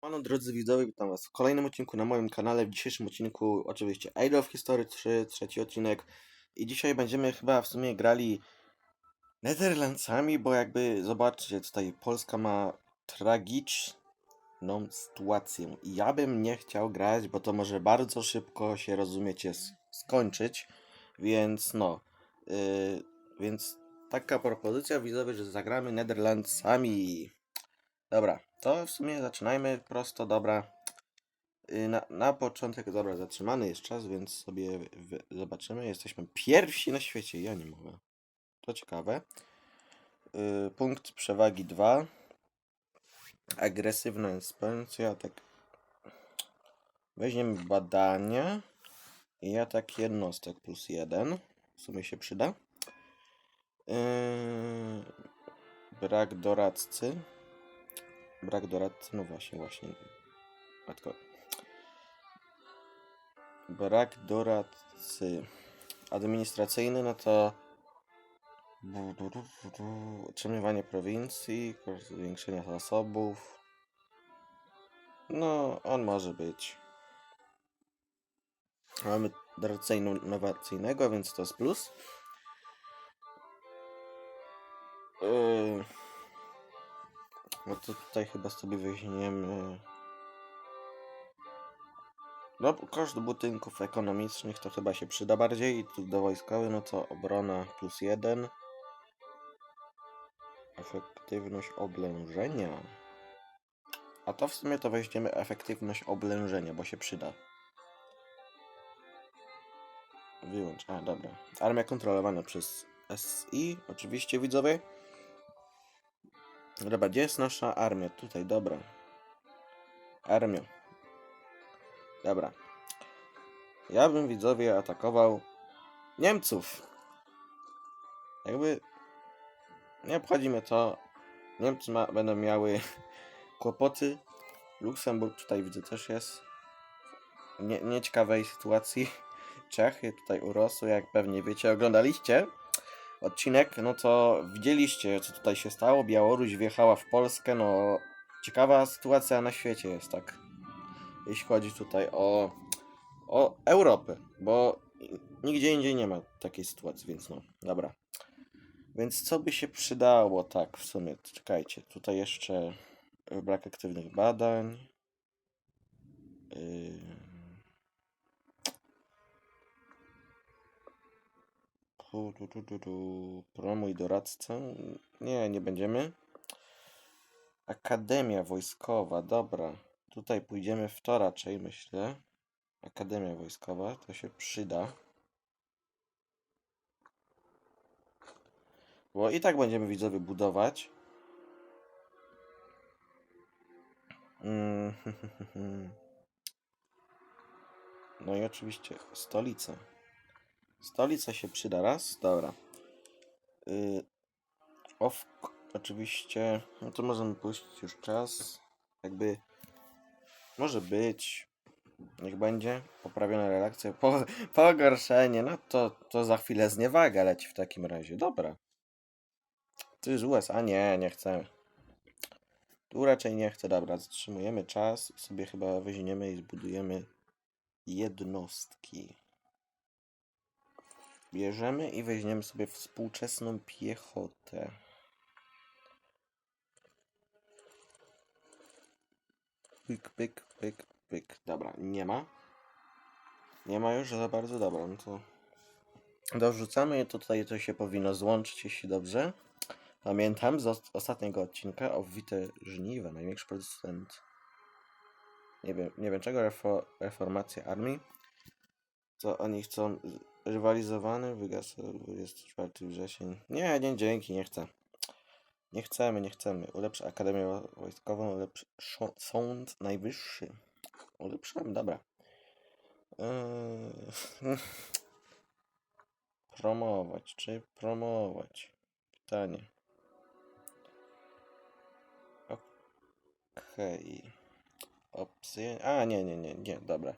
Panu drodzy widzowie, witam was w kolejnym odcinku na moim kanale. W dzisiejszym odcinku oczywiście Age of History 3, trzeci odcinek. I dzisiaj będziemy chyba w sumie grali Netherlandsami, bo jakby zobaczcie, tutaj Polska ma tragiczną sytuację. I ja bym nie chciał grać, bo to może bardzo szybko się, rozumiecie, skończyć. Więc no, yy, więc taka propozycja widzowie, że zagramy Netherlandsami. Dobra, to w sumie zaczynajmy prosto, dobra. Y, Na, na początek, dobra, zatrzymany jest czas, więc sobie zobaczymy. Jesteśmy pierwsi na świecie, ja nie mogę. To ciekawe. Y, punkt przewagi 2. Agresywna ekspansja, tak. Weźmiemy badania i atak jednostek plus 1. W sumie się przyda. Yy, brak doradcy. Brak doradcy, no właśnie, właśnie. Matko. Brak doradcy administracyjny, no to utrzymywanie prowincji, koszt zwiększenia zasobów. No, on może być. Mamy doradcę innowacyjnego, więc to jest plus. Yy, no to tutaj chyba sobie weźmiemy. No, koszt budynków ekonomicznych to chyba się przyda bardziej. I tu do wojskowy, no to obrona plus jeden. Efektywność oblężenia. A to w sumie to weźmiemy efektywność oblężenia, bo się przyda. Wyłącz. A, dobra. Armia kontrolowana przez SI, oczywiście widzowie. Dobra, gdzie jest nasza armia? Tutaj, dobra. Armia. Dobra. Ja bym widzowie atakował Niemców. Jakby nie obchodzi mnie to. Niemcy ma, będą miały kłopoty. Luksemburg tutaj widzę też jest. Nie, nieciekawej sytuacji. Czechy tutaj urosły, jak pewnie wiecie. Oglądaliście odcinek, no to widzieliście, co tutaj się stało. Białoruś wjechała w Polskę, no ciekawa sytuacja na świecie jest, tak. Jeśli chodzi tutaj o, o Europę, bo nigdzie indziej nie ma takiej sytuacji, więc no, dobra. Więc co by się przydało, tak, w sumie, czekajcie, tutaj jeszcze brak aktywnych badań. Yy... Tu, tu, tu, tu, tu. Promuj doradcę. Nie, nie będziemy. Akademia wojskowa, dobra. Tutaj pójdziemy w to raczej, myślę. Akademia wojskowa, to się przyda. Bo i tak będziemy widzowie budować. Mm, No i oczywiście stolica. Stolica się przyda raz, dobra. Yy, oczywiście, no to możemy puścić już czas. Jakby, może być, niech będzie, poprawiona relakcja, po, pogorszenie, no to, to za chwilę zniewaga leci w takim razie, dobra. Ty z USA, nie, nie chcemy. Tu raczej nie chcę, dobra, zatrzymujemy czas sobie chyba weźmiemy i zbudujemy jednostki. Bierzemy i weźmiemy sobie współczesną piechotę. Pyk, pyk, pyk, pyk. Dobra, nie ma. Nie ma już za bardzo, dobra, no to dorzucamy to tutaj, to się powinno złączyć, jeśli dobrze. Pamiętam z os- ostatniego odcinka o Wite Żniwa, największy producent. Nie wiem, nie wiem czego, refo- reformacja armii. Co oni chcą rywalizowany, wygasł 24 wrzesień. Nie, nie, dzięki, nie chcę. Nie chcemy, nie chcemy. Ulepsz Akademię Wo- Wojskową, ulepsz Sąd Najwyższy. Ulepszamy, dobra. Eee, promować, czy promować? Pytanie. Okej. Opcje. A, nie, nie, nie, nie, dobra.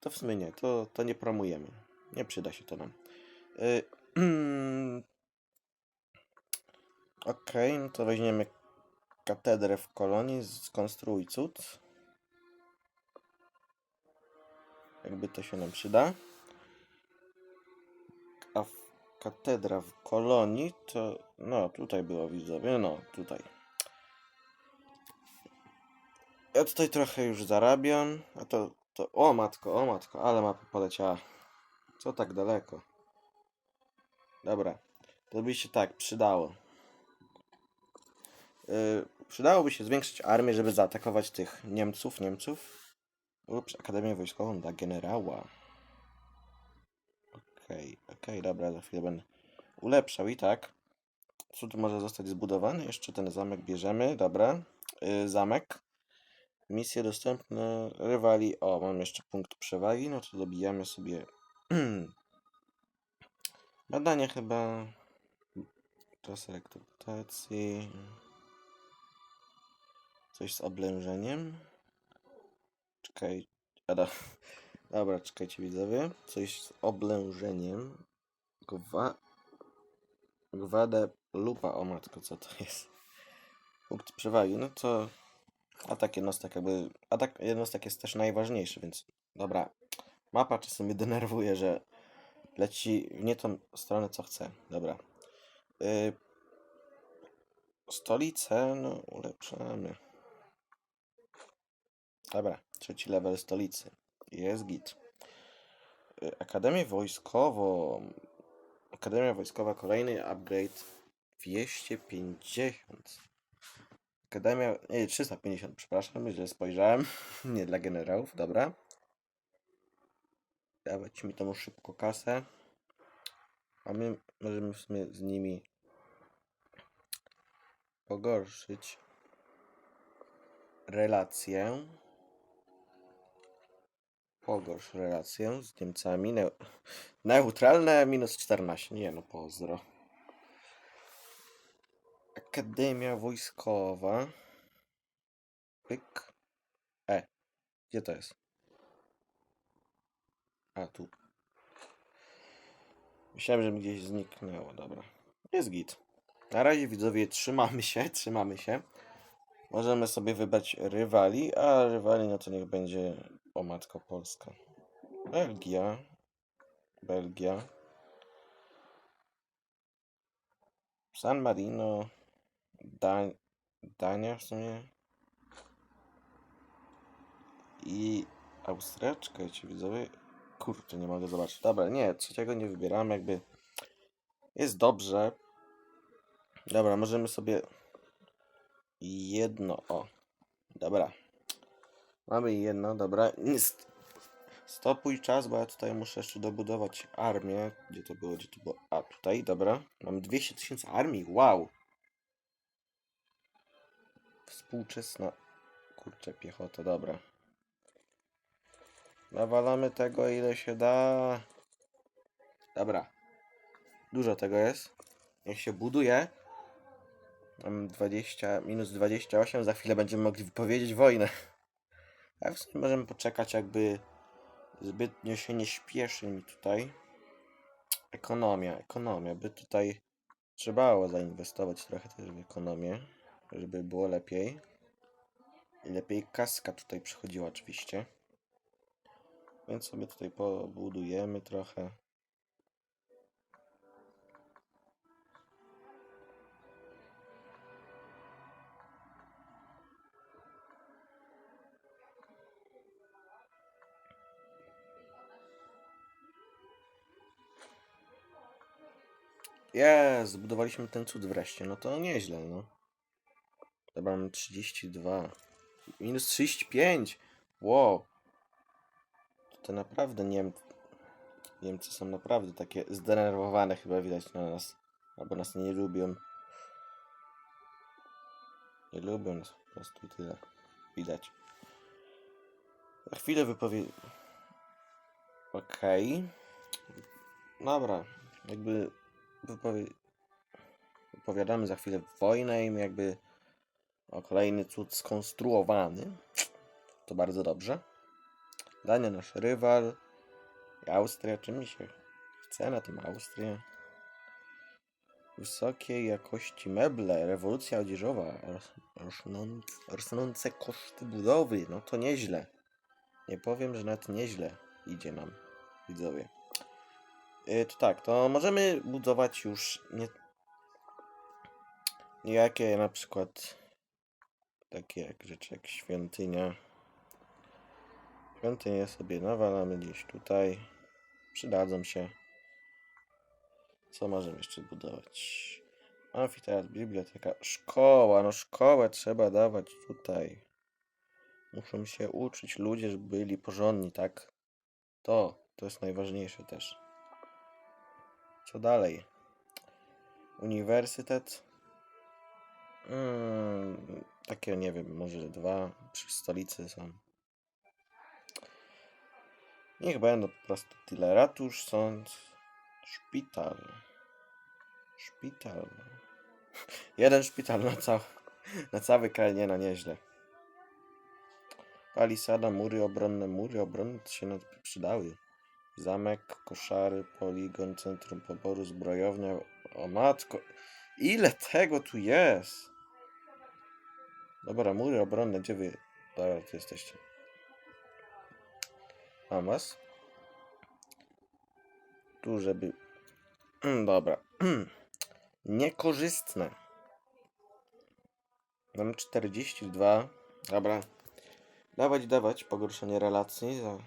To w sumie nie, to, to nie promujemy. Nie przyda się to nam. Y, Okej, no to weźmiemy katedrę w kolonii, skonstruuj cud. jakby to się nam przyda. A katedra w kolonii to, no tutaj było widzowie, no tutaj. Ja tutaj trochę już zarabiam, a to, to, o matko, o matko, ale mapa poleciała. Co tak daleko? Dobra, to by się tak przydało. Yy, przydałoby się zwiększyć armię, żeby zaatakować tych Niemców, Niemców. Ups, Akademię Wojskową dla generała. Okej, okej, dobra, za chwilę będę ulepszał i tak. Tu może zostać zbudowany? Jeszcze ten zamek bierzemy, dobra. Yy, zamek. Misje dostępne, rywali. O, mam jeszcze punkt przewagi, no to dobijamy sobie. Badanie chyba. Czas rekrutacji. Coś z oblężeniem. Czekaj. A do... Dobra, czekajcie widzowie. Coś z oblężeniem. Gwa... Gwadę lupa. O matko, co to jest? Punkt przewagi. No to atak jednostek jakby... Atak jednostek jest też najważniejszy, więc... Dobra. Mapa czasem mnie denerwuje, że leci w nie tą stronę, co chce. Dobra. Y... Stolicę, no ulepszamy. Dobra, trzeci level stolicy. Jest git. Y, Akademię Wojskową. Akademia Wojskowa, kolejny upgrade 250. Akademia, nie, 350, przepraszam, źle spojrzałem. nie dla generałów, dobra. Dawać mi tą szybko kasę. A my możemy w sumie z nimi pogorszyć relację. Pogorsz relację z Niemcami. Neu neutralne minus 14. Nie no, pozdro. Akademia Wojskowa. Pyk. E. Gdzie to jest? A, tu. Myślałem, że mi gdzieś zniknęło. Dobra. Jest git. Na razie widzowie trzymamy się, trzymamy się. Możemy sobie wybrać rywali, a rywali no to niech będzie o matko Polska. Belgia. Belgia. San Marino. Dan Dania w sumie. I Austria. Czekajcie widzowie. Kurczę, nie mogę zobaczyć. Dobra, nie, trzeciego nie wybieramy, jakby jest dobrze. Dobra, możemy sobie jedno, o. Dobra. Mamy jedno, dobra. Nie st- Stopuj czas, bo ja tutaj muszę jeszcze dobudować armię. Gdzie to było, gdzie to było? A, tutaj, dobra. Mam 200 tysięcy armii, wow. Współczesna, kurczę, piechota, dobra. Nawalamy tego ile się da. Dobra. Dużo tego jest. Niech się buduje. Mam 20, minus 28, za chwilę będziemy mogli wypowiedzieć wojnę. A w sumie możemy poczekać, jakby zbytnio się nie śpieszy mi tutaj. Ekonomia, ekonomia, by tutaj trzeba było zainwestować trochę też w ekonomię, żeby było lepiej. I lepiej kaska tutaj przychodziła oczywiście. Więc sobie tutaj pobudujemy trochę. Jest, zbudowaliśmy ten cud wreszcie. No to nieźle, no. Dobra, mam 32. Minus 35! Wow. To naprawdę Niem... Niemcy są naprawdę takie zdenerwowane chyba widać na nas. Albo nas nie lubią. Nie lubią nas po prostu i tyle. Widać. Za chwilę wypowie... Okej. Dobra. Jakby wypowie... wypowiadamy za chwilę wojnę i jakby o kolejny cud skonstruowany. To bardzo dobrze. Dania nasz rywal. I Austria, czy mi się chce na tym Austrię? Wysokiej jakości meble, rewolucja odzieżowa, ros- rosnąc- rosnące koszty budowy, no to nieźle. Nie powiem, że nawet nieźle. idzie nam, widzowie. Yy, to tak, to możemy budować już nie... Niejakie na przykład takie jak rzeczy jak świątynia. Świątynię sobie nawalamy gdzieś tutaj. Przydadzą się. Co możemy jeszcze budować? Amfiteatr, biblioteka, szkoła. No szkołę trzeba dawać tutaj. Muszą się uczyć ludzie, żeby byli porządni, tak? To, to jest najważniejsze też. Co dalej? Uniwersytet. Mm, takie, nie wiem, może dwa przy stolicy są. Niech będą po prostu tyle. Ratusz, sąd, szpital. Szpital. Jeden szpital na cały, na cały kraj, nie no nieźle. Palisada, mury obronne, mury obronne się nam przydały. Zamek, koszary, poligon, centrum poboru, zbrojownia. O matko, ile tego tu jest? Dobra, mury obronne, gdzie wy? Dobra, tu jesteście. Mam was? Tu, żeby... Dobra. Niekorzystne. Mam 42. Dobra. Dawać, dawać. Pogorszenie relacji. Za...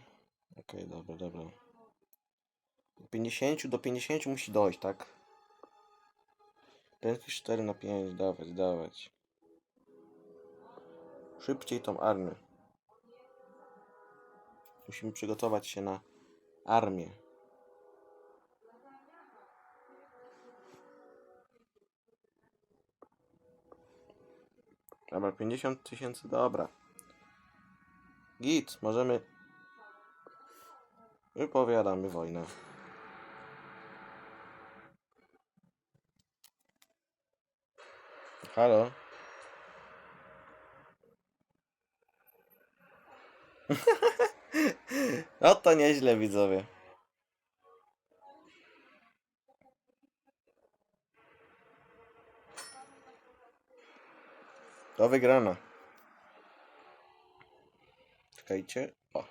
Okej, dobra, dobra. 50 do 50 musi dojść, tak? Prędkość 4 na 5. Dawać, dawać. Szybciej tą armię. Musimy przygotować się na armię. Dobra, 50 tysięcy, dobra. Git, możemy... Wypowiadamy wojnę. Halo? No to nieźle widzowie. To wygrana. Czekajcie. O.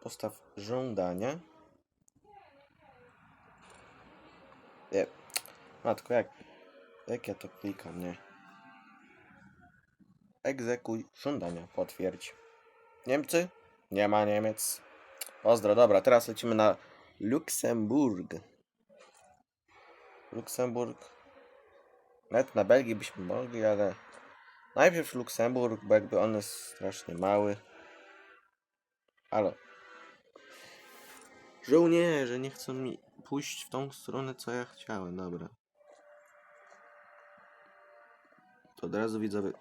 Postaw żądania. Nie. Matko, jak, jak ja to klikam, nie? Egzekuj żądania. Potwierdź. Niemcy? Nie ma Niemiec. Pozdro, dobra, teraz lecimy na Luksemburg. Luksemburg. Nawet na Belgii byśmy mogli, ale najpierw Luksemburg, bo jakby on jest strasznie mały. Halo. Żołnierze nie chcą mi pójść w tą stronę, co ja chciałem, dobra. To od razu widzowie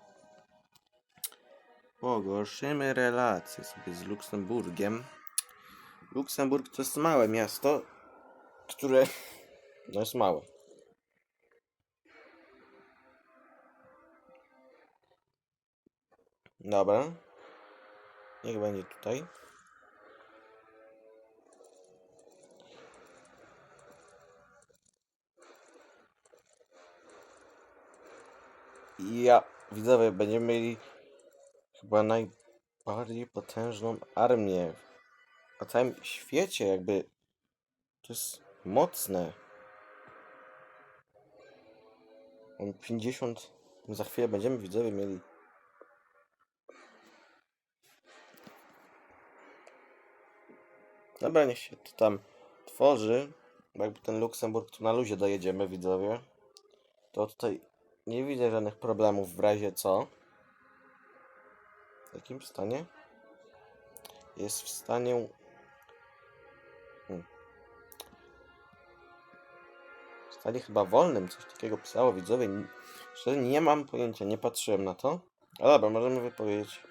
Pogorszymy relacje sobie z Luksemburgiem. Luksemburg to jest małe miasto, które no jest małe. Dobra. Niech będzie tutaj. Ja, widzowie, będziemy mieli chyba najbardziej potężną armię na całym świecie, jakby to jest mocne. Mam 50, za chwilę będziemy widzowie mieli. Dobra, niech się to tam tworzy, jakby ten Luksemburg tu na luzie dojedziemy widzowie, to tutaj nie widzę żadnych problemów w razie co. W jakim stanie? Jest w stanie. Hmm. W stanie chyba wolnym, coś takiego pisało widzowie. Szczerze nie mam pojęcia, nie patrzyłem na to. Ale dobra, możemy wypowiedzieć.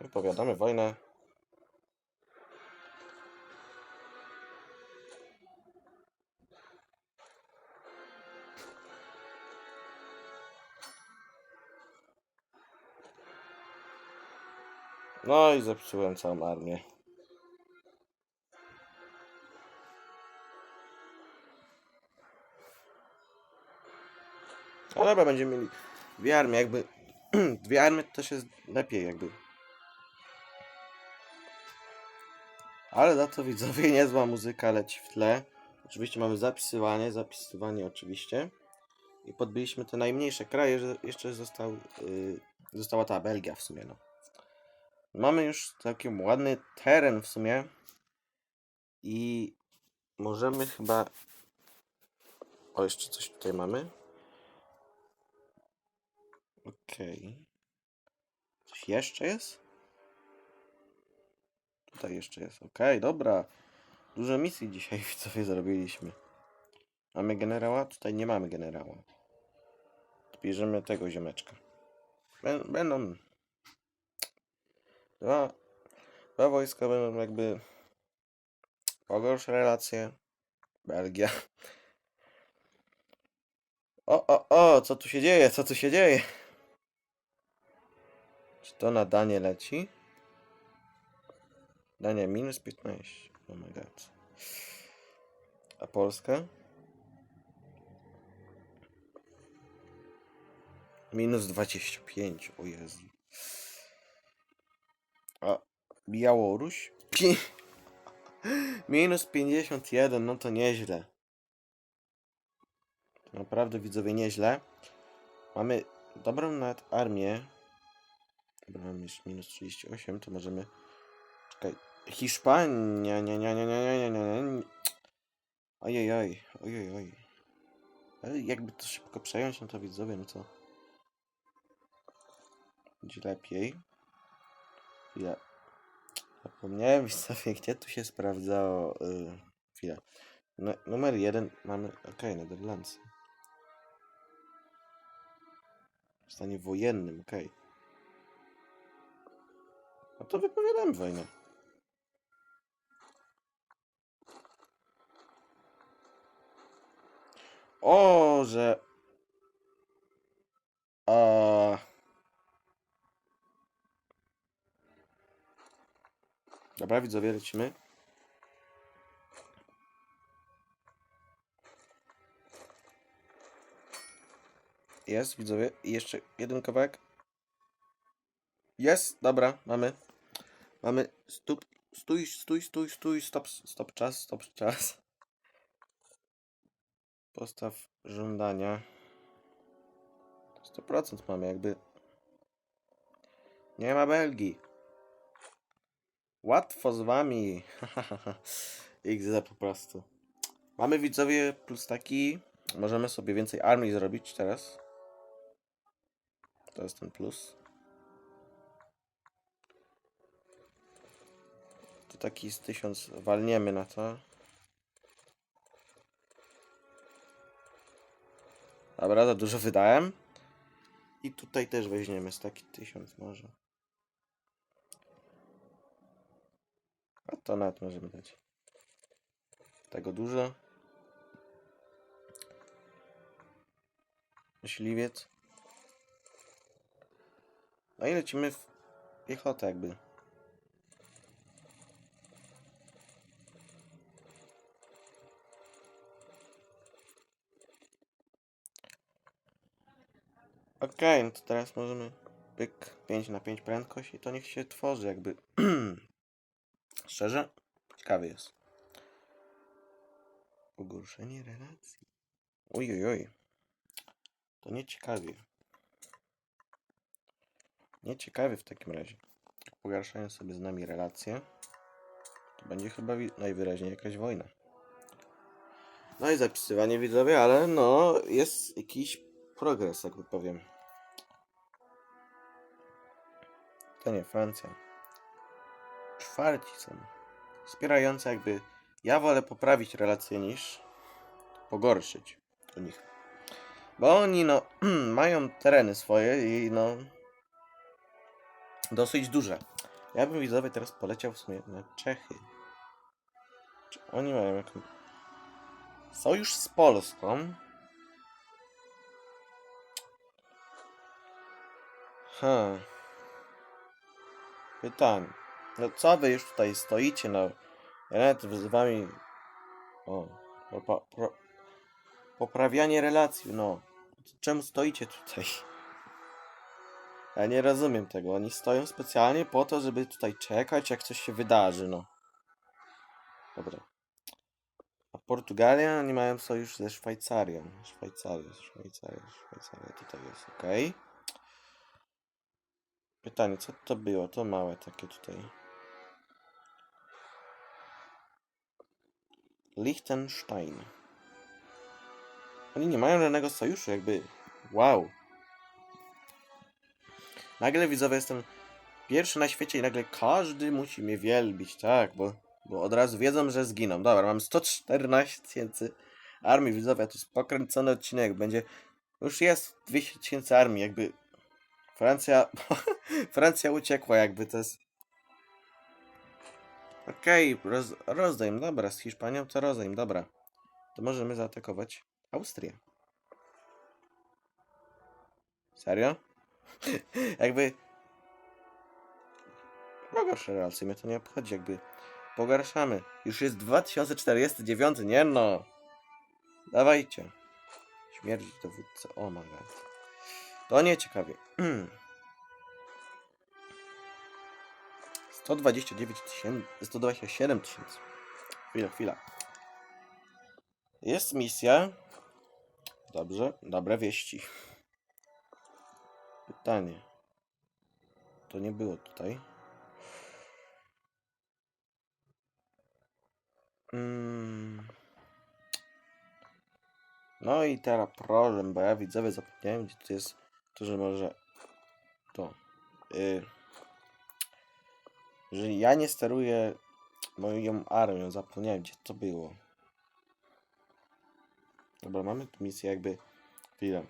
Wypowiadamy wojnę. No i zepsułem całą armię. Ale dobra, będziemy mieli dwie armie, jakby dwie armie to też jest lepiej jakby. Ale za to widzowie niezła muzyka leci w tle. Oczywiście mamy zapisywanie, zapisywanie oczywiście. I podbiliśmy te najmniejsze kraje, że jeszcze został, yy, została ta Belgia w sumie. No. Mamy już całkiem ładny teren w sumie. I możemy chyba... O, jeszcze coś tutaj mamy. Okej. Coś jeszcze jest? Tutaj jeszcze jest. Okej, dobra. Dużo misji dzisiaj widzowie zrobiliśmy. Mamy generała? Tutaj nie mamy generała. Bierzemy tego ziomeczka. Bę- Będą... Dwa, dwa wojska będą jakby... Pogorsz relacje. Belgia. O, o, o, co tu się dzieje? Co tu się dzieje? Czy to na danie leci? Dania minus 15. Oh my god. A Polska? Minus 25. O Jezu. A Białoruś? Pi- Minus 51. No to nieźle. To naprawdę widzowie nieźle. Mamy dobrą nawet armię. Dobra, mamy już minus 38, to możemy... Czekaj. Hiszpania, nie, nie, nie, nie, nie, nie, nie, nie. Ojej, oj. Ale jakby to szybko przejąć, no to widzowie, no to... Będzie lepiej. Chwilę. Zapomniałem widzowie, gdzie tu się sprawdzało... Yy, chwilę. Nu- numer jeden mamy... Okej, Nederlandsy. W stanie wojennym, okej. No to wypowiadamy wojnę. O, że... A... Dobra, widzowie, lecimy. Jest, widzowie. I jeszcze jeden kawałek. Jest, dobra, mamy. Mamy stup, stój, stój, stój, stój, stop, stop czas, stop czas. Postaw żądania. 100% mamy jakby. Nie ma Belgii. Łatwo z wami. XZ po prostu. Mamy widzowie plus taki. Możemy sobie więcej armii zrobić teraz. To jest ten plus. To taki z tysiąc walniemy na to. Dobra, za dużo wydałem. I tutaj też weźmiemy z taki tysiąc może. A to nawet możemy dać. Tego dużo. Myśliwiec. No i lecimy w piechotę jakby. Okej, no to teraz możemy pyk 5 na 5 prędkość i to niech się tworzy jakby. Szczerze? Ciekawy jest. Pogorszenie relacji. Oj, oj. To nie ciekawie. Nie ciekawie w takim razie. Pogarszają sobie z nami relacje, to będzie chyba najwyraźniej jakaś wojna. No i zapisywanie widzowie, ale no jest jakiś progres, jakby powiem. To nie Francja. Czwarci są. Wspierające jakby. Ja wolę poprawić relacje niż pogorszyć u nich. Bo oni no mają tereny swoje i no dosyć duże. Ja bym widzowie teraz poleciał w sumie na Czechy. Czy oni mają jakąś sojusz z Polską? Ha. Pytanie. No co wy już tutaj stoicie, no. Ja nawet z wami... O. Poprawianie relacji, no. Czemu stoicie tutaj? Ja nie rozumiem tego. Oni stoją specjalnie po to, żeby tutaj czekać, jak coś się wydarzy, no. Dobra. A Portugalia nie mają sojusz ze Szwajcarią. Szwajcaria, Szwajcaria, Szwajcaria tutaj jest, ok. Pytanie, co to było? To małe takie tutaj. Liechtenstein. Oni nie mają żadnego sojuszu, jakby. Wow. Nagle widzowie jestem pierwszy na świecie i nagle każdy musi mnie wielbić, tak, bo, bo od razu wiedzą, że zginą. Dobra, mam 114 tysięcy armii widzowie, to jest pokręcony odcinek, będzie, już jest 200 tysięcy armii, jakby Francja, Francja uciekła jakby, to jest Okej, roz, rozdajm, dobra, z Hiszpanią to rozdajm, dobra. To możemy zaatakować Austrię. Serio? jakby... Pogorszę relacje, mnie to nie obchodzi, jakby... Pogarszamy. Już jest 2049, nie no! Dawajcie. Śmierć dowódcy, o my god. To nie ciekawie. 129 tysięcy, 127 tysięcy. Chwila, chwila. Jest misja. Dobrze, dobre wieści. Pytanie. To nie było tutaj. Mm. No i teraz problem, bo ja widzowie zapomniałem, gdzie tu jest to, że może to. Y, że ja nie steruję moją armią, zapomniałem gdzie to było. Dobra, mamy tu misję jakby chwilę.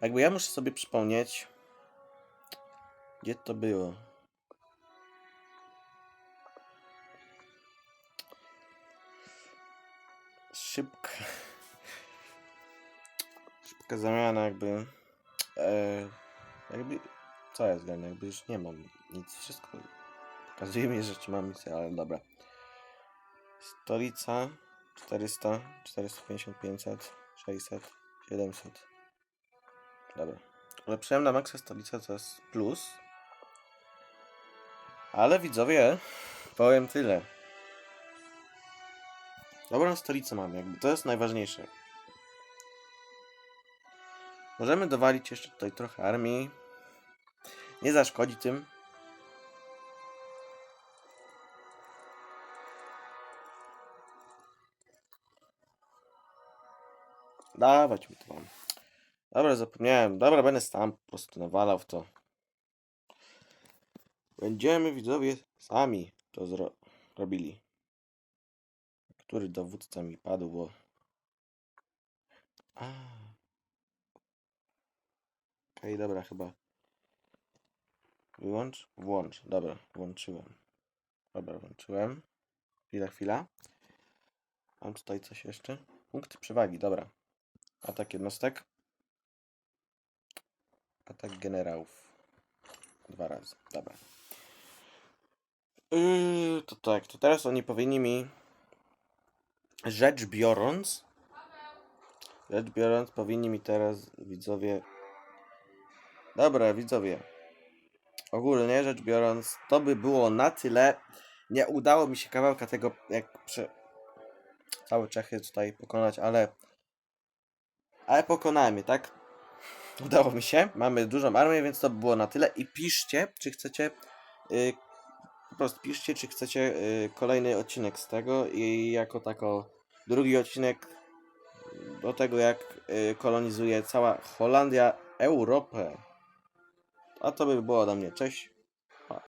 Jakby ja muszę sobie przypomnieć gdzie to było. Szybka. Szybka zamiana jakby. E, jakby. Co jest grane? Jakby już nie mam nic. Wszystko pokazuje mi, że mam misję, ale dobra. Stolica 400, 450, 500, 600, 700. Dobra. Ulepszyłem na maksa stolicę, to jest plus. Ale widzowie, powiem tyle. Dobrą stolicę mam, jakby to jest najważniejsze. Możemy dowalić jeszcze tutaj trochę armii. Nie zaszkodzi tym. Dawać mi to mam. Dobra, zapomniałem. Dobra, będę tam po prostu nawalał w to. Będziemy widzowie sami to zro robili. Który dowódca mi padł, bo... A. Okej, dobra, chyba. Wyłącz? Włącz. Dobra, włączyłem. Dobra, włączyłem. Chwila, chwila. Mam tutaj coś jeszcze. Punkty przewagi, dobra. Atak jednostek. Atak generałów. Dwa razy, dobra. Yy, to tak, to teraz oni powinni mi rzecz biorąc rzecz biorąc powinni mi teraz widzowie dobra widzowie ogólnie rzecz biorąc to by było na tyle. Nie udało mi się kawałka tego jak prze... całe Czechy tutaj pokonać ale ale pokonałem je tak? Udało mi się. Mamy dużą armię więc to by było na tyle. I piszcie czy chcecie y, po prostu piszcie, czy chcecie y, kolejny odcinek z tego. I jako tako drugi odcinek do tego, jak y, kolonizuje cała Holandia Europę. A to by było ode mnie. Cześć.